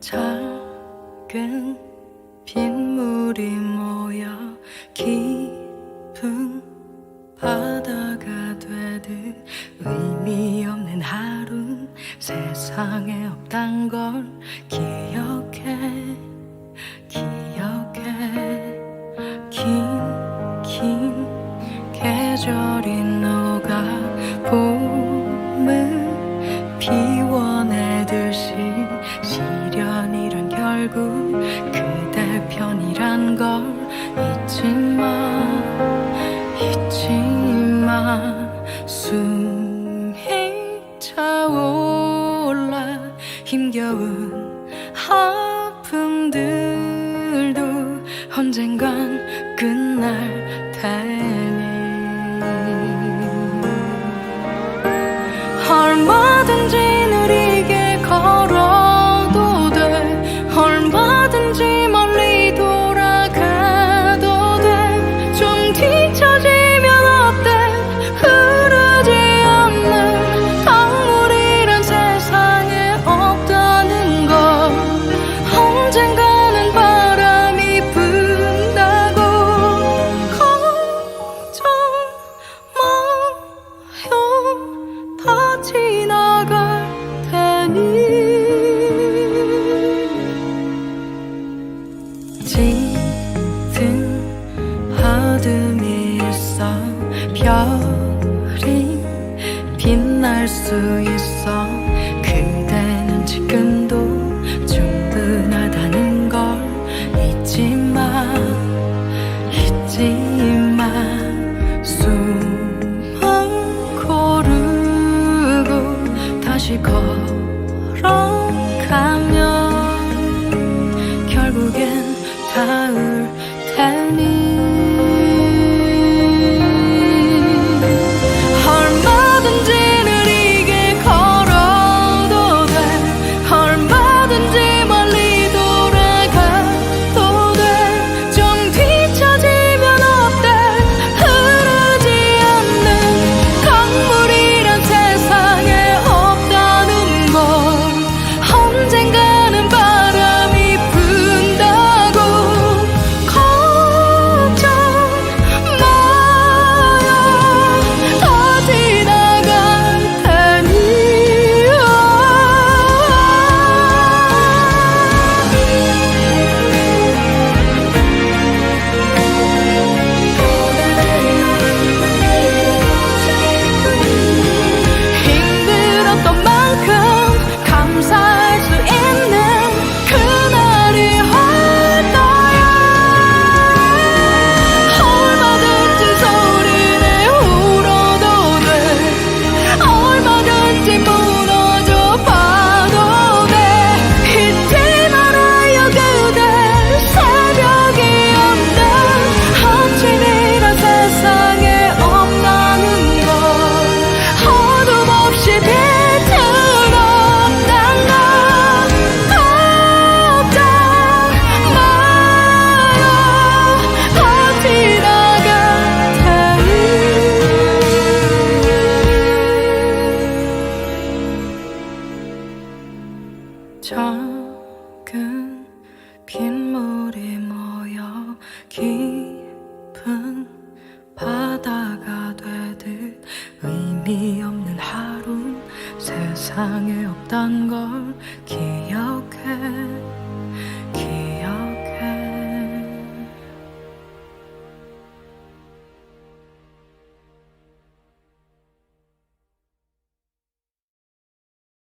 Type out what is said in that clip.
작은 빗물이 모여 깊은 바다가 되듯 의미 없는 하루 세상에 없단 걸 기억해 기억해. 긴 긴 계절이 녹아 봄을 결국 그대 편이란 걸 잊지 마 잊지 마 숨이 차올라 힘겨운 아픔들도 언젠간 끝날 별이 빛날 수 있어. 그대는 지금도 충분하다는 걸 잊지 마 잊지 마 숨을 고르고 다시 걸어가면 결국엔 닿을 테니 깊은 바다가 되듯 의미 없는 하루 세상에 없단 걸 기억해